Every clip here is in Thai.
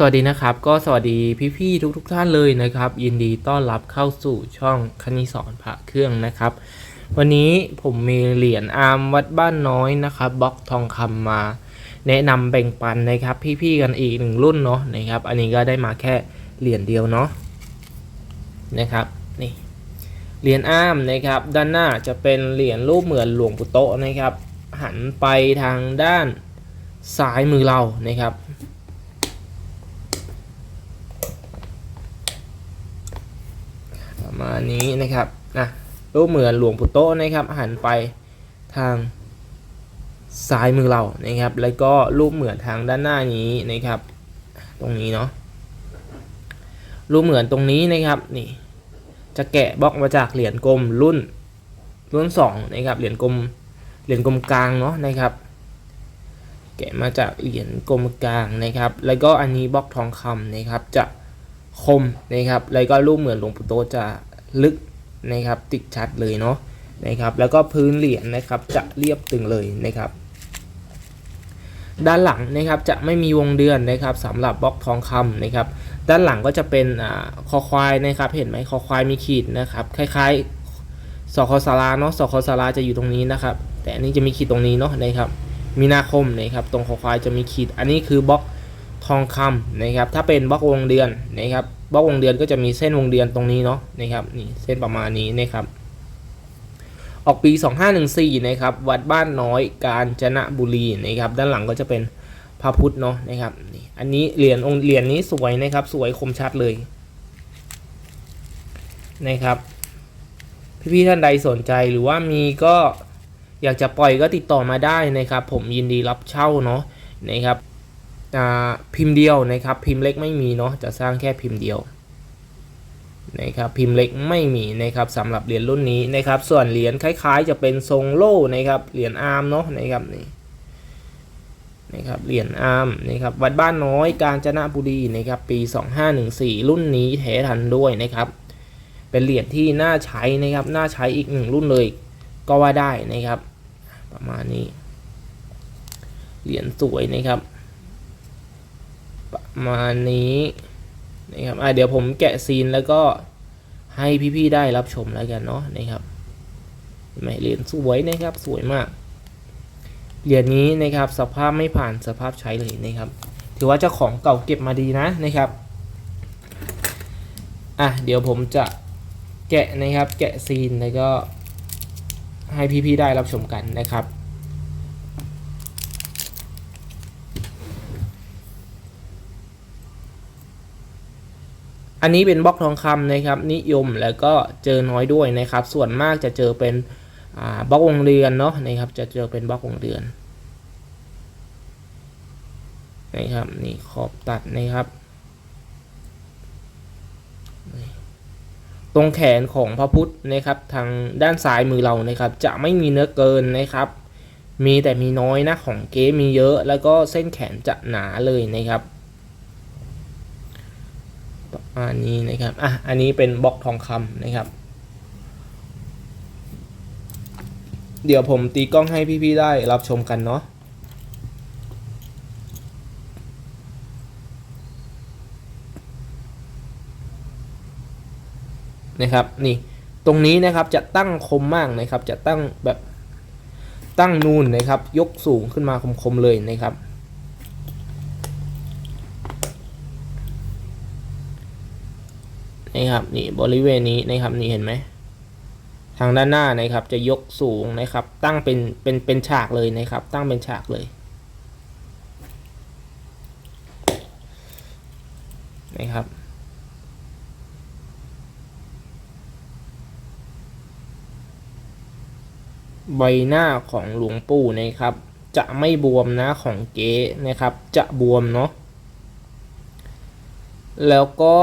สวัสดีนะครับ ก็สวัสดีพี่ๆทุกๆทท่านเลยนะครับ ยินดีต้อนรับเข้าสู่ช่องคณิสอนพระเครื่องนะครับ วันนี้ผมมีเหรียญอาร์มวัดบ้านน้อยนะครับบล็อกทองคำมา แนะนำแบ่งปันนะครับ พี่ๆกันอีกหนึ่งรุ่นเนาะนะครับ อันนี้ก็ได้มาแค่เหรียญเดียวเนาะนะครับนี่เหรียญอาร์มนะครับ ด้านหน้าจะเป็นเหรียญรูปเหมือนหลวงปู่โตนะครับ หันไปทางด้านซ้ายมือเรานะครับ ประ มาณนี้นะครับนะรูปเหมือนหลวงปู่โตนะครับ หันไปทางซ้ายมือเรานะครับ แล้วก็รูปเหมือนทางด้านหน้านี้นะครับ ตรงนี้เนาะรูปเหมือนตรงนี้นะครับนี่จะแกะบล็อกมาจากเหรียญกลมรุ่นรุ่นสองนะครับเหรียญกลมเหรียญกลมกลางเนาะนะครับ แกะมาจากเหรียญกลมกลางนะครับ แล้วก็อันนี้บล็อกทองคำนะครับจะคมนะครับ แล้วก็รูปเหมือนหลวงปู่โตจะ ลึกนะครับติดชัดเลยเนาะนะครับแล้วก็พื้นเหรียญนะครับจะเรียบตึงเลยนะครับด้านหลังนะครับจะไม่มีวงเดือนนะครับสำหรับบล็อกทองคำนะครับด้านหลังก็จะเป็นอคอควายนะครับเห็นไหมคอควายมีขีดนะครับคล้ายๆสคสาราเนาะสคสาราจะอยู่ตรงนี้นะครับ แต่อันนี้จะมีขีดตรงนี้เนาะนะครับมีนาคมนะครับตรงคอควายจะมีขีด อันนี้คือบล็อกทองคำนะครับถ้าเป็นบล็อกวงเดือนนะครับ บล็อกวงเดือนก็จะมีเส้นวงเดือนตรงนี้เนาะนะครับนี่เส้นประมาณนี้นะครับ ออกปี 2514นะครับวัดบ้านน้อยกาญจนบุรีนะครับด้านหลังก็จะเป็นพระพุทธเนาะนะครับนี่อันนี้เหรียญองค์เหรียญนี้สวยนะครับ สวยคมชัดเลยนะครับพี่ๆท่านใดสนใจหรือว่ามีก็อยากจะปล่อยก็ติดต่อมาได้นะครับ ผมยินดีรับเช่าเนาะนะครับ พิมพ์เดียวนะครับ พิมพ์เล็กไม่มีเนาะจะสร้างแค่พิมพ์เดียวนะครับพิมพ์เล็กไม่มีนะครับสำหรับเหรียญรุ่นนี้นะครับ ส่วนเหรียญคล้ายๆ จะเป็นทรงโล่นะครับเหรียญอาร์มเนาะนะครับนี่นะครับเหรียญอาร์มนะครับวัดบ้านน้อยกาญจนบุรีนะครับปี 2514 รุ่นนี้แท้ทันด้วยนะครับ เป็นเหรียญที่น่าใช้นะครับน่าใช้อีกหนึ่งรุ่นเลยก็ว่าได้นะครับ ประมาณนี้ เหรียญสวยนะครับ มาณนี้นะครับอะเดี๋ยวผมแกะซีนแล้วก็ให้พี่ๆได้รับชมแล้วกันเนาะนะครับไหมเหรียญสวยนะครับสวยมาก เหรียญนี้นะครับสภาพไม่ผ่านสภาพใช้เลยนะครับ ถือว่าเจ้าของเก่าเก็บมาดีนะนะครับอะเดี๋ยวผมจะแกะนะครับแกะซีนแล้วก็ให้พี่ๆได้รับชมกันนะครับ อันนี้เป็นบล็อกทองคำนะครับนิยมแล้วก็เจอน้อยด้วยนะครับ ส่วนมากจะเจอเป็นบล็อกวงเดือนเนาะนะครับจะเจอเป็นบล็อกวงเดือนนะครับนี่ขอบตัดนะครับ ตรงแขนของพระพุทธนะครับทางด้านซ้ายมือเรานะครับ จะไม่มีเนื้อเกินนะครับ มีแต่มีน้อยนะของเก๊มีเยอะ แล้วก็เส้นแขนจะหนาเลยนะครับ ประมาณนี้นะครับ อะ อันนี้เป็นบล็อกทองคำนะครับ เดี๋ยวผมตีกล้องให้พี่ๆได้รับชมกันเนาะนะครับ นี่ ตรงนี้นะครับจะตั้งคมมากนะครับ จะตั้งแบบตั้งนูนนะครับ ยกสูงขึ้นมาคมๆเลยนะครับ นี่ครับนี่บริเวณนี้นะครับนี่เห็นไหมทางด้านหน้านะครับจะยกสูงนะครับ ตั้งเป็นเป็นเป็นฉากเลยนะครับ ตั้งเป็นฉากเลยนะครับใบหน้าของหลวงปู่นะครับ จะไม่บวมนะของเก๊นะครับ จะบวมเนาะแล้วก็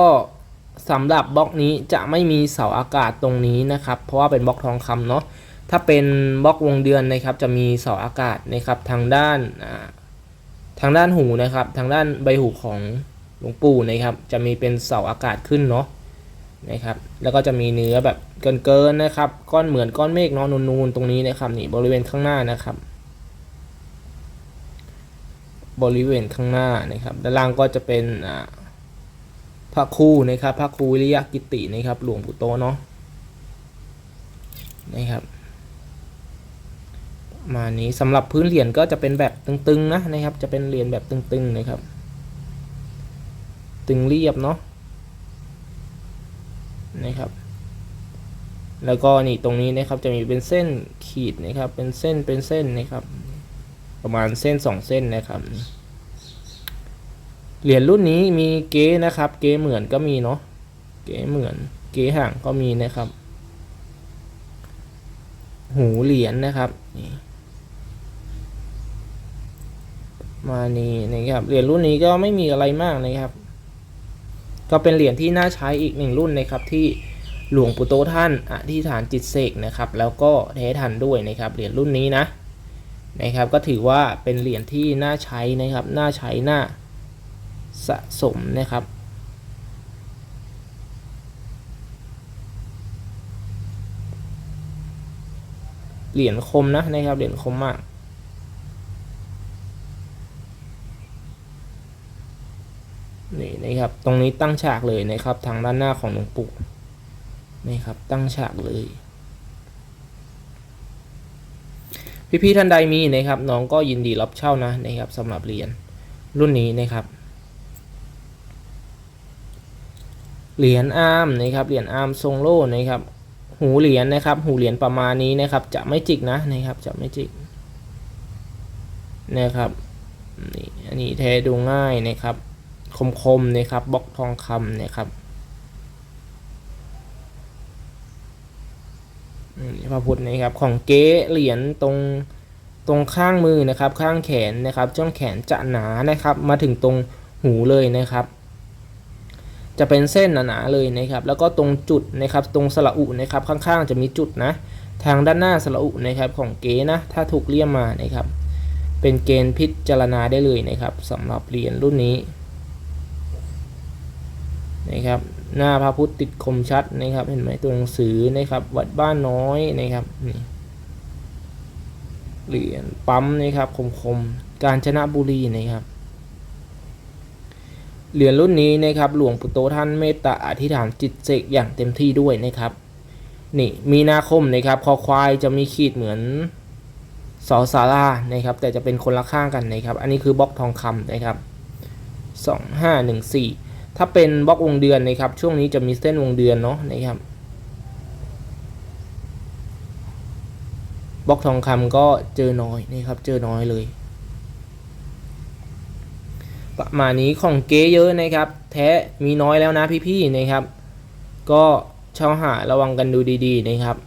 สำหรับบล็อกนี้จะไม่มีเสาอากาศตรงนี้นะครับ เพราะว่าเป็นบล็อกทองคำเนาะถ้าเป็นบล็อกวงเดือนนะครับจะมีเสาอากาศนะครับทางด้านทางด้านหูนะครับ ทางด้านใบหูของหลวงปู่นะครับ จะมีเป็นเสาอากาศขึ้นเนาะนะครับ แล้วก็จะมีเนื้อแบบเกินๆนะครับ ก้อนเหมือนก้อนเมฆเนาะนูนๆตรงนี้นะครับนี่บริเวณข้างหน้านะครับ บริเวณข้างหน้านะครับ ด้านล่างก็จะเป็นอ่า พระครูนะครับพระครูวิริยกิตินะครับหลวงปู่โตเนาะนะครับประมาณนี้สำหรับพื้นเหรียญก็จะเป็นแบบตึงๆนะนะครับ จะเป็นเหรียญแบบตึงๆนะครับ ตึงเรียบเนาะนะครับ แล้วก็นี่ตรงนี้นะครับจะมีเป็นเส้นขีดนะครับ เป็นเส้นเป็นเส้นนะครับ ประมาณเส้นสองเส้นนะครับ เหรียญรุ่นนี้มีเก๊นะครับ เก๊เหมือนก็มีเนาะ เก๊เหมือน เก๊ห่างก็มีนะครับ หูเหรียญนะครับนี่มานี่นะครับ เหรียญรุ่นนี้ก็ไม่มีอะไรมากนะครับ ก็เป็นเหรียญที่น่าใช้อีกหนึ่งรุ่นนะครับที่หลวงปู่โตท่านอธิษฐานจิตเสกนะครับ แล้วก็แท้ทันด้วยนะครับ เหรียญรุ่นนี้นะนะครับ ก็ถือว่าเป็นเหรียญที่น่าใช้นะครับ น่าใช้น่า สะสมนะครับ เหรียญคมนะนะครับ เหรียญคมมากนี่นะครับ ตรงนี้ตั้งฉากเลยนะครับ ทางด้านหน้าของหลวงปู่นี่ครับ ตั้งฉากเลย พี่ๆท่านใดมีนะครับ น้องก็ยินดีรับเช่านะนะครับสำหรับเหรียญรุ่นนี้นะครับ เหรียญอาร์มนะครับเหรียญอาร์มทรงโล่นะครับ หูเหรียญนะครับ หูเหรียญประมาณนี้นะครับ จะไม่จิกนะนะครับจะไม่จิกนะครับนี่อันนี้แท้ดูง่ายนะครับ คมๆนะครับบล็อกทองคำนะครับอืมพระพุทธนะครับของเก๊เหรียญตรงตรงข้างมือนะครับ ข้างแขนนะครับช่วงแขนจะหนานะครับ มาถึงตรงหูเลยนะครับ จะเป็นเส้นหนาๆเลยนะครับ แล้วก็ตรงจุดนะครับ ตรงสระอุนะครับ ข้างๆ จะมีจุดนะ ทางด้านหน้าสระอุนะครับของเก๋นะ ถ้าถูกเลี่ยมมานะครับ เป็นเกณฑ์พิจารณาได้เลยนะครับสำหรับเหรียญรุ่นนี้นะครับ หน้าพระพุทธติดคมชัดนะครับ เห็นไหมตัวหนังสือนะครับ วัดบ้านน้อยนะครับนี่เหรียญปั๊มนะครับคมๆ กาญจนะบุรีนะครับ เหรียญรุ่นนี้นะครับหลวงปู่โตท่านเมตตาอธิษฐานจิตเสกอย่างเต็มที่ด้วยนะครับ นี่มีนาคมนะครับคอควายจะมีขีดเหมือนสอสารานะครับ แต่จะเป็นคนละข้างกันนะครับ อันนี้คือบล็อกทองคำนะครับสองห้าหนึ่งสี่ถ้าเป็นบล็อกวงเดือนนะครับ ช่วงนี้จะมีเส้นวงเดือนเนาะนะครับบล็อกทองคำก็เจอน้อยนะครับ เจอน้อยเลย ประมาณนี้ของเก๊เยอะนะครับ แท้มีน้อยแล้วนะพี่ๆนะครับ ก็ช่าหาระวังกันดูดีๆนะครับ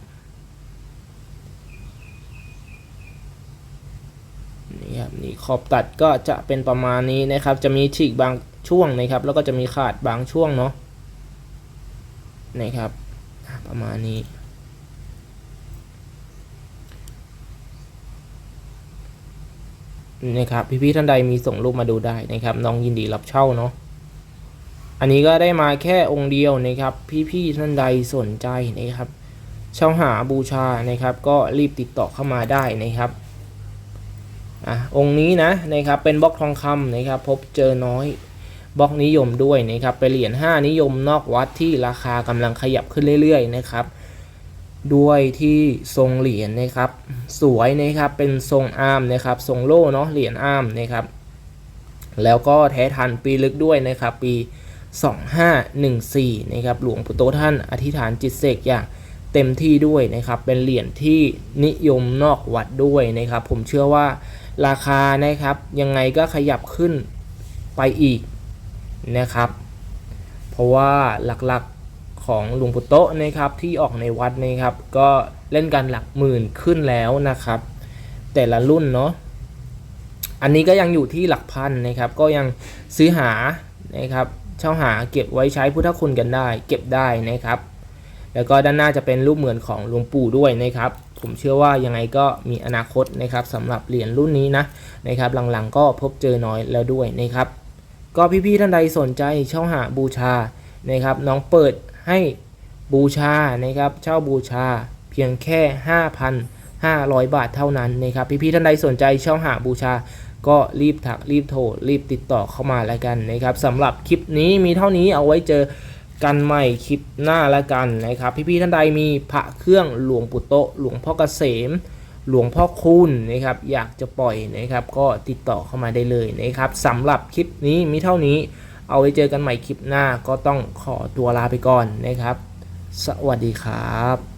นี่ครับนี่ขอบตัดก็จะเป็นประมาณนี้นะครับ จะมีฉีกบางช่วงนะครับ แล้วก็จะมีขาดบางช่วงเนาะนะครับประมาณนี้ นะครับพี่ๆท่านใดมีส่งรูปมาดูได้นะครับ น้องยินดีรับเช่าเนาะอันนี้ก็ได้มาแค่องค์เดียวนะครับ พี่ๆท่านใดสนใจนะครับเช่าหาบูชานะครับ ก็รีบติดต่อเข้ามาได้นะครับอะองค์นี้นะนะครับเป็นบล็อกทองคำนะครับ พบเจอน้อยบล็อกนิยมด้วยนะครับเป็นเหรียญ5นิยมนอกวัดที่ราคากำลังขยับขึ้นเรื่อยๆนะครับ ด้วยที่ทรงเหรียญนะครับ สวยนะครับเป็นทรงอาร์มนะครับ ทรงโล่เนาะเหรียญอาร์มนะครับ แล้วก็แท้ทันปีลึกด้วยนะครับ ปี 2514นะครับหลวงปู่โตท่านอธิษฐานจิตเสกอย่างเต็มที่ด้วยนะครับ เป็นเหรียญที่นิยมนอกวัดด้วยนะครับ ผมเชื่อว่าราคานะครับยังไงก็ขยับขึ้นไปอีกนะครับ เพราะว่าหลักๆ ของหลวงปู่โตะนะครับที่ออกในวัดนะครับ ก็เล่นกันหลักหมื่นขึ้นแล้วนะครับ แต่ละรุ่นเนาะอันนี้ก็ยังอยู่ที่หลักพันนะครับ ก็ยังซื้อหานะครับเช่าหาเก็บไว้ใช้พุทธคุณกันได้ เก็บได้นะครับ แล้วก็ด้านหน้าจะเป็นรูปเหมือนของหลวงปู่ด้วยนะครับ ผมเชื่อว่ายังไงก็มีอนาคตนะครับสำหรับเหรียญรุ่นนี้นะนะครับหลังๆก็พบเจอน้อยแล้วด้วยนะครับ ก็พี่ๆท่านใดสนใจเช่าหาบูชานะครับ น้องเปิด ให้บูชานะครับเช่าบูชาเพียงแค่ 5,500 บาทเท่านั้นนะครับพี่ๆท่านใดสนใจเช่าหาบูชาก็รีบถักรีบโทรรีบติดต่อเข้ามาแล้วกันนะครับสำหรับคลิปนี้มีเท่านี้เอาไว้เจอกันใหม่คลิปหน้าแล้วกันนะครับพี่ๆท่านใดมีพระเครื่องหลวงปู่โตหลวงพ่อเกษม หลวงพ่อคุณนะครับอยากจะปล่อยนะครับก็ติดต่อเข้ามาได้เลยนะครับสำหรับคลิปนี้มีเท่านี้ เอาไว้เจอกันใหม่คลิปหน้าก็ต้องขอตัวลาไปก่อนนะครับ สวัสดีครับ